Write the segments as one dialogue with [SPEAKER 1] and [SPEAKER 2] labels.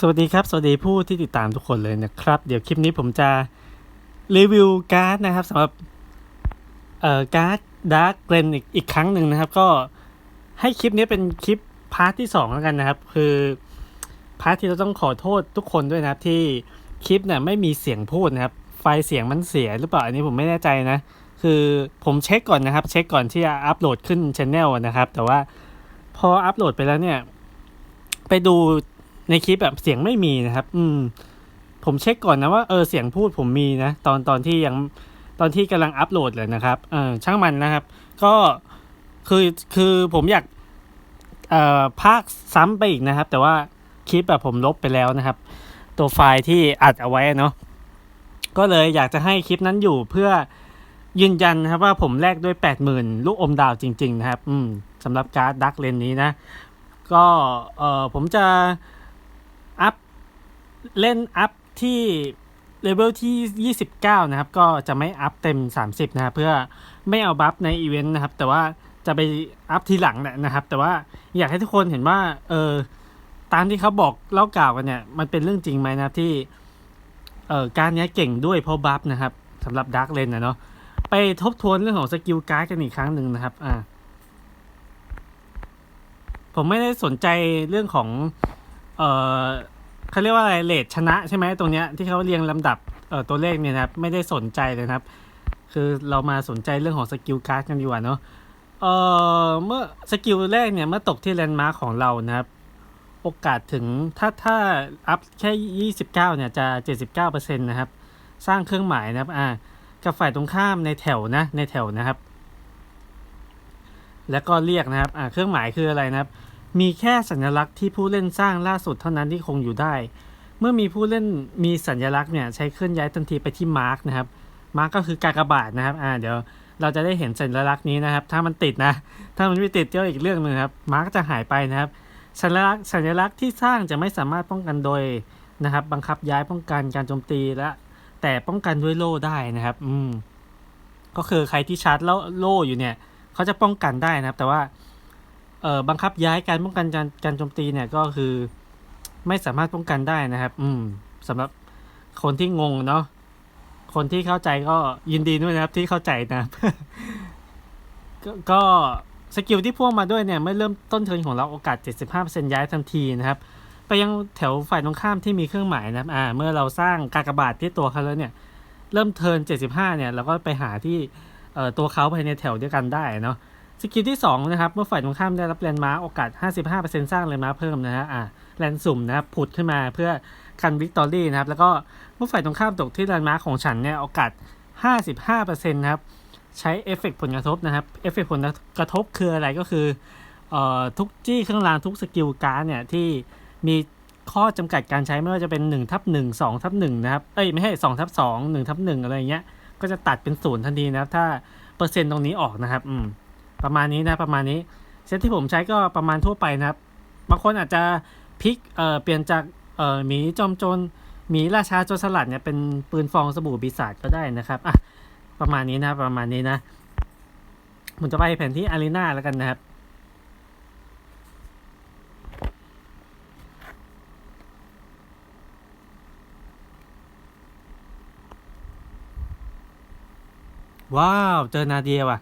[SPEAKER 1] สวัสดีครับ สวัสดีผู้ที่ติดตามทุกคนเลยนะครับ เดี๋ยวคลิปนี้ผมจะรีวิวการ์ดนะครับสำหรับเอ่อการ์ดดาร์กเกรนอีกอีกครั้งหนึ่งนะครับ ก็ให้คลิปนี้เป็นคลิปพาร์ทที่สองแล้วกันนะครับ คือพาร์ทที่เราต้องขอโทษทุกคนด้วยนะครับ ที่คลิปเนี่ยไม่มีเสียงพูดนะครับ ไฟเสียงมันเสียหรือเปล่าอันนี้ผมไม่แน่ใจนะ คือผมเช็คก่อนนะครับ เช็คก่อนที่จะอัปโหลดขึ้นช anel นะครับ แต่ว่าพออัปโหลดไปแล้วเนี่ย ไปดู ในคลิปแบบเสียงไม่มีนะครับ อืม ผมเช็คก่อนนะว่าเออเสียงพูดผมมีนะ ตอนตอนที่ยังตอนที่กำลังอัปโหลดเลยนะครับ เออช่างมันนะครับ ก็คือคือผมอยากเอ่อภาคซ้ำไปอีกนะครับ แต่ว่าคลิปแบบผมลบไปแล้วนะครับ ตัวไฟล์ที่อัดเอาไว้เนาะก็เลยอยากจะให้คลิปนั้นอยู่เพื่อยืนยันนะครับว่าผมแลกด้วย 80,000 ลูกอมดาวจริง ๆ นะครับ อืมสำหรับการ์ดดักเลนนี้นะ ก็เออผมจะ เล่นอัพที่เลเวลที่ 29 นะครับ ก็จะไม่อัพเต็ม 30 นะครับ เพื่อไม่เอาบัฟในอีเวนต์นะครับ แต่ว่าจะไปอัพทีหลังแหละนะครับ แต่ว่าอยากให้ทุกคนเห็นว่า เออ ตามที่เขาบอกเล่ากล่าวกันเนี่ย มันเป็นเรื่องจริงไหมนะครับที่ เออการนี้เก่งด้วยเพราะบัฟนะครับสำหรับดาร์กเลนนะเนาะ ไปทบทวนเรื่องของสกิลการ์ดกันอีกครั้งหนึ่งนะครับ อ่า ผมไม่ได้สนใจเรื่องของ เอ่อ เขาเรียกว่าอะไรเลทชนะใช่ไหมตรงเนี้ยที่เขาเรียงลำดับเอ่อตัวเลขเนี่ยนะครับ ไม่ได้สนใจเลยครับ คือเรามาสนใจเรื่องของสกิลการ์ดกันดีกว่าเนาะเอ่อเมื่อสกิลแรกเนี่ยเมื่อตกที่แลนด์มาร์คของเรานะครับ โอกาสถึงถ้าถ้าอัพแค่ 29เนี่ยจะ 79%นะครับ สร้างเครื่องหมายนะครับอ่ากับฝ่ายตรงข้ามในแถวนะในแถวนะครับ แล้วก็เรียกนะครับอ่าเครื่องหมายคืออะไรนะครับ มีแค่สัญลักษณ์ที่ผู้เล่นสร้างล่าสุดเท่านั้นที่คงอยู่ได้ เมื่อมีผู้เล่นมีสัญลักษณ์เนี่ยใช้เคลื่อนย้ายทันทีไปที่มาร์กนะครับ มาร์กก็คือกากบาทนะครับ อ่า เดี๋ยวเราจะได้เห็นสัญลักษณ์นี้นะครับ ถ้ามันติดนะ ถ้ามันไม่ติดก็อีกเรื่องหนึ่งครับ มาร์กจะหายไปนะครับ สัญลักษณ์สัญลักษณ์ที่สร้างจะไม่สามารถป้องกันโดยนะครับ บังคับย้ายป้องกันการโจมตีและ แต่ป้องกันด้วยโล่ได้นะครับ อืม ก็คือใครที่ชาร์จแล้วโล่อยู่เนี่ย เขาจะป้องกันได้นะครับ แต่ว่า เอ่อบังคับย้ายการป้องกันการการโจมตีเนี่ยก็คือไม่สามารถป้องกันได้นะครับ อืมสำหรับคนที่งงเนาะคนที่เข้าใจก็ยินดีด้วยนะครับที่เข้าใจนะครับก็ก็สกิลที่พ่วงมาด้วยเนี่ยเมื่อเริ่มต้นเทิร์นของเราโอกาส 75%ย้ายทันทีนะครับ ไปยังแถวฝ่ายตรงข้ามที่มีเครื่องหมายนะครับอ่าเมื่อเราสร้างกากบาทที่ตัวเขาแล้วเนี่ย เริ่มเทิร์น75 เนี่ยเราก็ไปหาที่เอ่อตัวเขาภายในแถวเดียวกันได้เนาะ สกิลที่2นะครับ เมื่อฝ่ายตรงข้ามได้รับแลนด์มาร์คโอกาส 55%สร้างแลนด์มาร์คเพิ่มนะฮะอ่าแลนด์สุ่มนะครับผุดขึ้นมาเพื่อกันวิกตอรี่นะครับ แล้วก็เมื่อฝ่ายตรงข้ามตกที่แลนด์มาร์คของฉันเนี่ยโอกาส 55%นะครับ ใช้เอฟเฟกต์ผลกระทบนะครับ เอฟเฟกต์ผลกระทบคืออะไรก็คือเอ่อทุกจี้เครื่องรางทุกสกิลการ์ดเนี่ยที่มีข้อจำกัดการใช้ไม่ว่าจะเป็น1ทับ1 2ทับ1นะครับ เอ้ยไม่ใช่2ทับ2 1ทับ1อะไรอย่างเงี้ย ก็จะตัดเป็นศูนย์ทันทีนะครับ ถ้าเปอร์เซ็นต์ตรงนี้ออกนะครับ อืม ประมาณนี้นะประมาณนี้เซตที่ผมใช้ก็ประมาณทั่วไปนะครับ บางคนอาจจะพลิกเอ่อเปลี่ยนจากเอ่อหมีจอมโจรหมีราชาโจรสลัดเนี่ยเป็นปืนฟองสบู่ปีศาจก็ได้นะครับอะประมาณนี้นะประมาณนี้นะผมจะไปแผนที่อารีนาแล้วกันนะครับว้าว เจอนาเดียว่ะ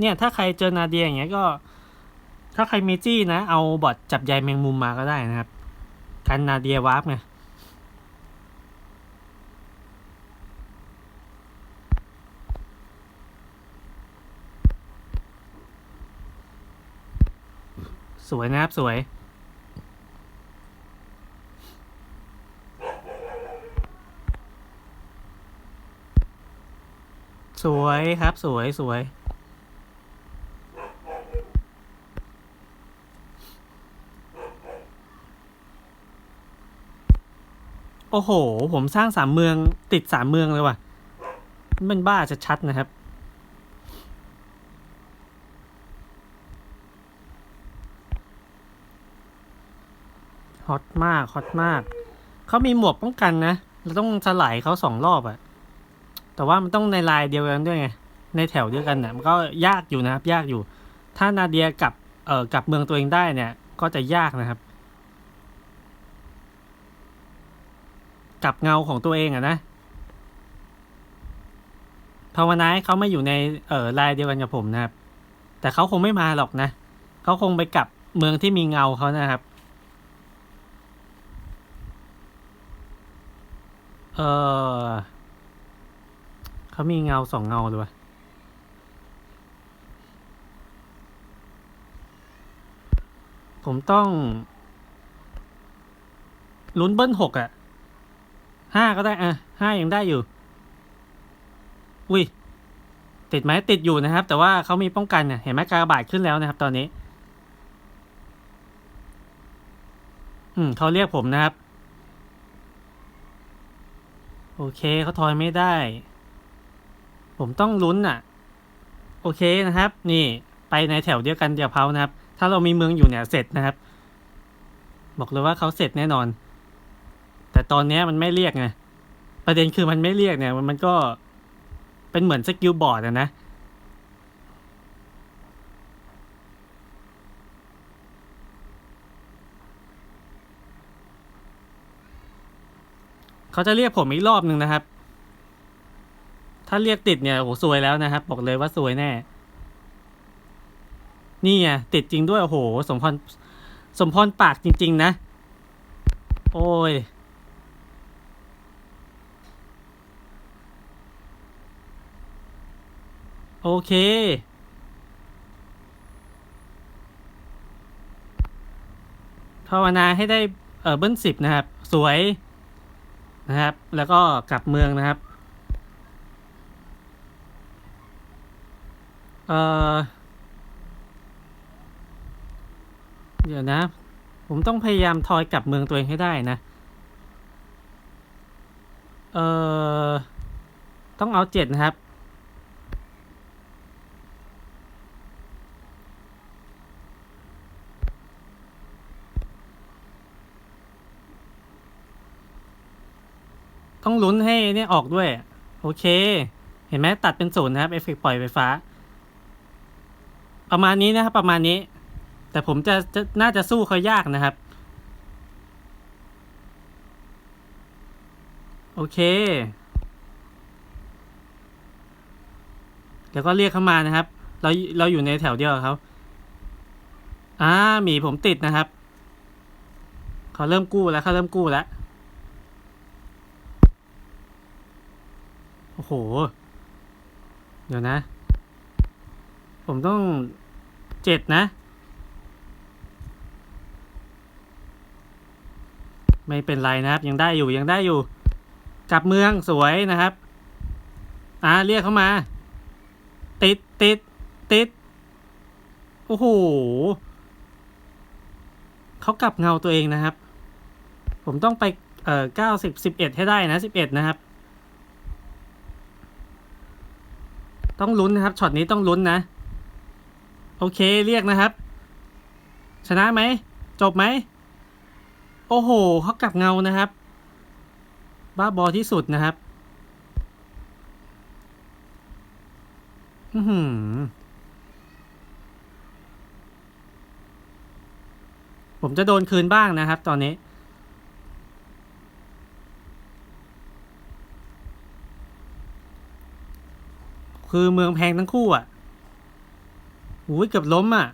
[SPEAKER 1] เนี่ยถ้าใครเจอนาเดียอย่างเงี้ยก็ ถ้าใครมีจี้นะ เอาบอทจับใยแมงมุมมาก็ได้นะครับกันนาเดียวาร์ปไงสวยนะครับ สวย สวยครับ สวยสวย อ้โห ผมสร้างสามเมืองติดสามเมืองเลยว่ะ มันบ้าจะชัดนะครับ ฮอตมาก ฮอตมาก เขามีหมวกป้องกันนะ เราต้องสลายเขาสองรอบอะแต่ว่ามันต้องในลายเดียวกันด้วยไง ในแถวเดียวกันเนี่ยมันก็ยากอยู่นะครับ ยากอยู่ ถ้านาเดียกลับ เอ่อกลับเมืองตัวเองได้เนี่ย ก็จะยากนะครับ กับเงาของตัวเองอะนะภาวนาให้เขาไม่อยู่ในเอ่อลายเดียวกันกับผมนะครับ แต่เขาคงไม่มาหรอกนะเขาคงไปกลับเมืองที่มีเงาเขานะครับ เออเขามีเงาสองเงาเลยวะผมต้องลุ้นเบิ้ลหกอะ ห้าก็ได้อะห้ายังได้อยู่ อุ้ย ติดไหมติดอยู่นะครับ แต่ว่าเขามีป้องกันเนี่ยเห็นไหมกากบาทขึ้นแล้วนะครับ ตอนนี้ อืมเขาเรียกผมนะครับ โอเคเขาทอยไม่ได้ ผมต้องลุ้นอะ โอเคนะครับ นี่ไปในแถวเดียวกันเดียวเพานะครับ ถ้าเรามีเมืองอยู่เนี่ยเสร็จนะครับ บอกเลยว่าเขาเสร็จแน่นอน แต่ตอนเนี้ยมันไม่เรียกไงประเด็นคือมันไม่เรียกเนี่ย มันก็เป็นเหมือนสกิลบอร์ดอะนะเขาจะเรียกผมอีกรอบหนึ่งนะครับ ถ้าเรียกติดเนี่ยโอ้โหซวยแล้วนะครับ บอกเลยว่าซวยแน่ นี่ไงติดจริงด้วย โอ้โห สมพรสมพรปากจริง ๆ นะ โอ้ย โอเค ภาวนาให้ได้เออเบิ้ลสิบนะครับ สวยนะครับ แล้วก็กลับเมืองนะครับ เออเดี๋ยวนะ ผมต้องพยายามทอยกลับเมืองตัวเองให้ได้นะ เออต้องเอาเจ็ดนะครับ ต้องลุ้นให้เนี่ยออกด้วย โอเค เห็นไหมตัดเป็นศูนย์นะครับ เอฟเฟกต์ปล่อยไฟฟ้า ประมาณนี้นะครับ ประมาณนี้ แต่ผมจะจะน่าจะสู้เขายากนะครับ โอเค แล้วก็เรียกเข้ามานะครับ เราเราอยู่ในแถวเดียวกับเขาอ่าหมีผมติดนะครับ เขาเริ่มกู้แล้วเขาเริ่มกู้แล้ว โห เดี๋ยวนะ ผมต้องเจ็ดนะ ไม่เป็นไรนะครับ ยังได้อยู่ยังได้อยู่ กลับเมืองสวยนะครับ อ่าเรียกเข้ามา ติดติดติดโอ้โหเขากลับเงาตัวเองนะครับ ผมต้องไปเอ่อเก้าสิบสิบเอ็ดให้ได้นะสิบเอ็ดนะครับ ต้องลุ้นนะครับช็อตนี้ต้องลุ้นนะ โอเคเรียกนะครับ ชนะไหม จบไหม โอ้โหเขากลับเงานะครับ บ้าบอที่สุดนะครับอือผมจะโดนคืนบ้างนะครับ ตอนนี้ คือเมืองแพงทั้งคู่อะโอ้ยเกือบล้มอะ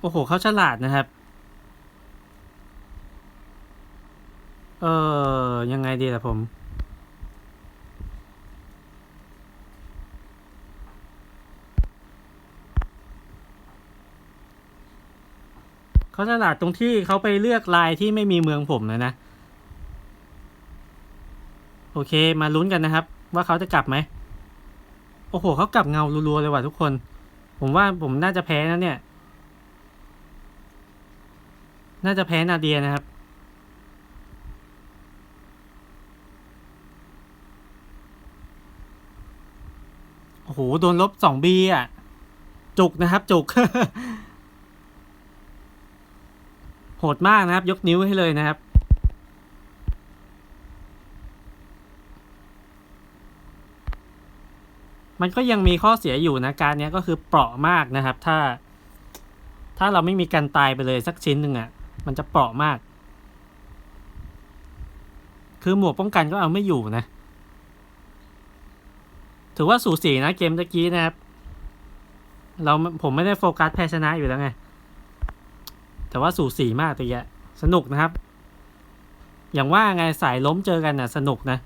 [SPEAKER 1] โอ้โห เขาฉลาดนะครับ เออ ยังไงดีล่ะผม เขาฉลาดตรงที่เขาไปเลือกลายที่ไม่มีเมืองผมนะนะ โอเค มาลุ้นกันนะครับ ว่าเขาจะกลับไหม โอ้โหเขากลับเงารัวๆเลยว่ะทุกคน ผมว่าผมน่าจะแพ้นะเนี่ย น่าจะแพ้นาเดียนะครับ โอ้โห โดนลบสองบีอะ จุกนะครับ จุก โหดมากนะครับ ยกนิ้วให้เลยนะครับ มันก็ยังมีข้อเสียอยู่นะการเนี้ยก็คือเปราะมากนะครับ ถ้า ถ้าเราไม่มีการตายไปเลยสักชิ้นหนึ่งอะ่ะ มันจะเปราะมาก คือหมวกป้องกันก็เอาไม่อยู่นะ ถือว่าสูสีนะเกมตะกี้นะครับ เราผมไม่ได้โฟกัสแพ้ชนะอยู่แล้วไง แต่ว่าสูสีมากตะกี้สนุกนะครับ อย่างว่าไงสายล้มเจอกันน่ะ สนุกนะ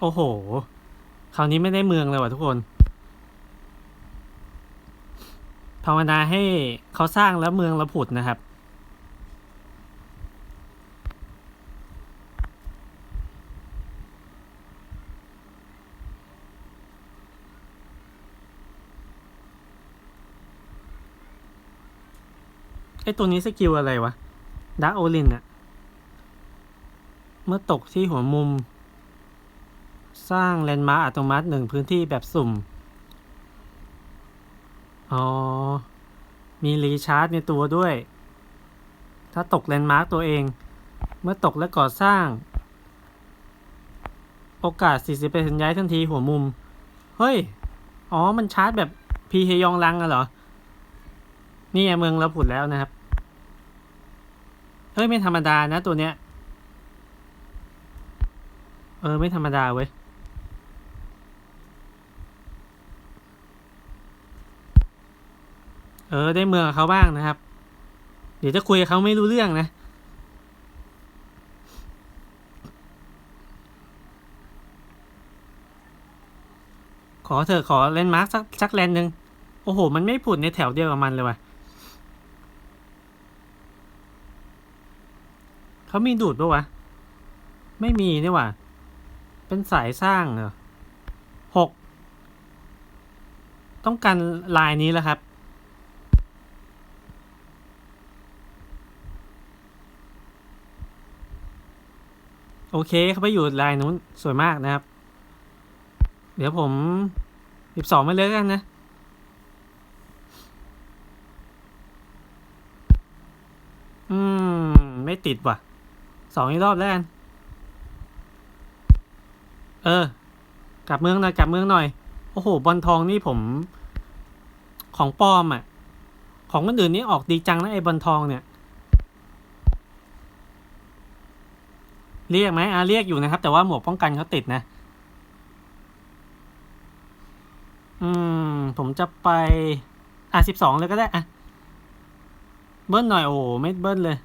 [SPEAKER 1] โอ้โห คราวนี้ไม่ได้เมืองเลยว่ะทุกคน ภาวนาให้เขาสร้างแล้วเมืองเราผุดนะครับ ไอตัวนี้สกิลอะไรวะดาร์โอลินอะเมื่อตกที่หัวมุม สร้างแลนด์มาร์คอัตโนมัติหนึ่งพื้นที่แบบสุ่ม อ๋อ มีรีชาร์จในตัวด้วย ถ้าตกแลนด์มาร์คตัวเอง เมื่อตกและก่อสร้าง โอกาส 40%ย้ายทันทีหัวมุม เฮ้ย อ๋อ มันชาร์จแบบพีเฮยองลังอะเหรอ นี่เมืองเราผุดแล้วนะครับ เฮ้ย ไม่ธรรมดานะตัวเนี้ย เออ ไม่ธรรมดาเว้ย เออ ได้เมืองกับเขาบ้างนะครับ เดี๋ยวจะคุยกับเขาไม่รู้เรื่องนะ ขอเถอะขอเลนด์มาร์คสักสักแลนด์หนึ่งโอ้โห มันไม่ผุดในแถวเดียวกับมันเลยว่ะเขามีดูดปะวะ ไม่มีนี่ว่ะเป็นสายสร้างเหรอหก ต้องการลายนี้แล้วครับ เคเขาไปอยู่ลายนู้นสวยมากนะครับ เดี๋ยวผมสิบสองไม่เลยกันนะ อืม ไม่ติดว่ะ สองอีกรอบแล้วกัน เออ กลับเมืองหน่อยกลับเมืองหน่อย โอ้โห บอลทองนี่ผม ของปลอมอะ ของคนอื่นนี่ออกดีจังนะไอ้บอลทองเนี่ย เรียกไหมอ่าเรียกอยู่นะครับ แต่ว่าหมวกป้องกันเขาติดนะ อืม ผมจะไป อะสิบสองเลยก็ได้อะเบิ้ลหน่อยโอ้ไม่เบิ้ลเลย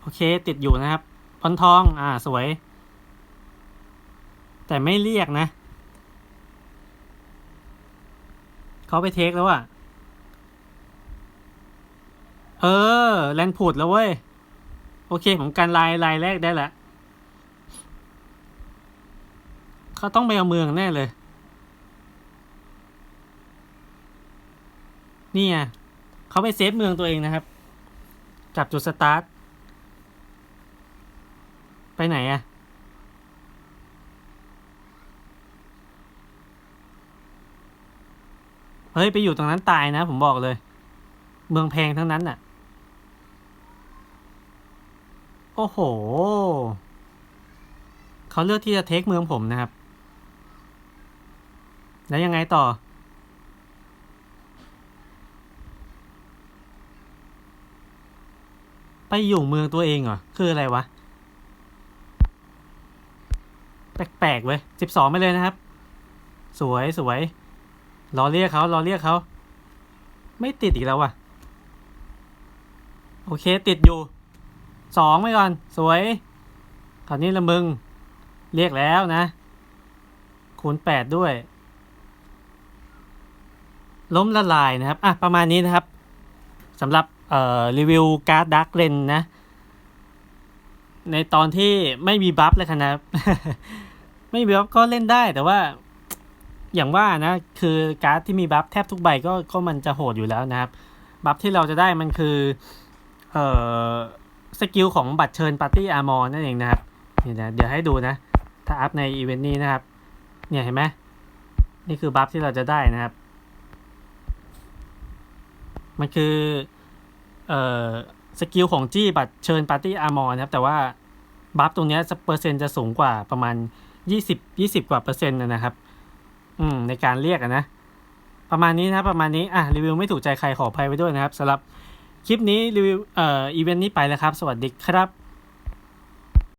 [SPEAKER 1] โอเค ติดอยู่นะครับพอนทอง อ่า สวย แต่ไม่เรียกนะเขาไปเทคแล้วอะเออ แลนด์พูดแล้วเว้ย โอเค ผมการลายลายแรกได้ล้วเขาต้องไปเอาเมืองแน่เลย นี่ไงเขาไปเซฟเมืองตัวเองนะครับ จับจุดสตาร์ท ไปไหนอะเฮ้ย ไปอยู่ตรงนั้นตายนะ ผมบอกเลย เมืองแพงทั้งนั้นน่ะ โอ้โห เขาเลือกที่จะเทคเมืองผมนะครับ แล้วยังไงต่อ ไปอยู่เมืองตัวเองเหรอ คืออะไรวะ แปลกๆเว้ยสิบสองไปเลยนะครับ สวยสวยรอเรียกเขารอเรียกเขา ไม่ติดอีกแล้วว่ะ โอเคติดอยู่ สองไปก่อน สวยคราวนี้ละมึง เรียกแล้วนะ คูณแปดด้วย ล้มละลายนะครับ อะ ประมาณนี้นะครับสำหรับเอ่อรีวิวการ์ดดักเลนนะ ในตอนที่ไม่มีบัฟเลยครับ ไม่มีบัฟก็เล่นได้แต่ว่าอย่างว่านะ คือการ์ดที่มีบัฟแทบทุกใบก็ก็มันจะโหดอยู่แล้วนะครับ บัฟที่เราจะได้มันคือ เอ่อ สกิลของบัตรเชิญปาร์ตี้อาร์มอนั่นเองนะครับเนี่ยนะเดี๋ยวให้ดูนะ ถ้าอัพในอีเวนต์นี้นะครับ เนี่ยเห็นไหมนี่คือบัฟที่เราจะได้นะครับ มันคือเอ่อสกิลของจี้บัตรเชิญปาร์ตี้อาร์มอนะครับ แต่ว่าบัฟตรงนี้เปอร์เซ็นต์จะสูงกว่าประมาณยี่สิบยี่สิบกว่าเปอร์เซ็นต์นะครับ อืมในการเรียกนะ ประมาณนี้นะประมาณนี้อะรีวิวไม่ถูกใจใครขออภัยไว้ด้วยนะครับสำหรับ คลิปนี้รีวิวเอ่ออีเวนต์นี้ไปแล้วครับ สวัสดีครับ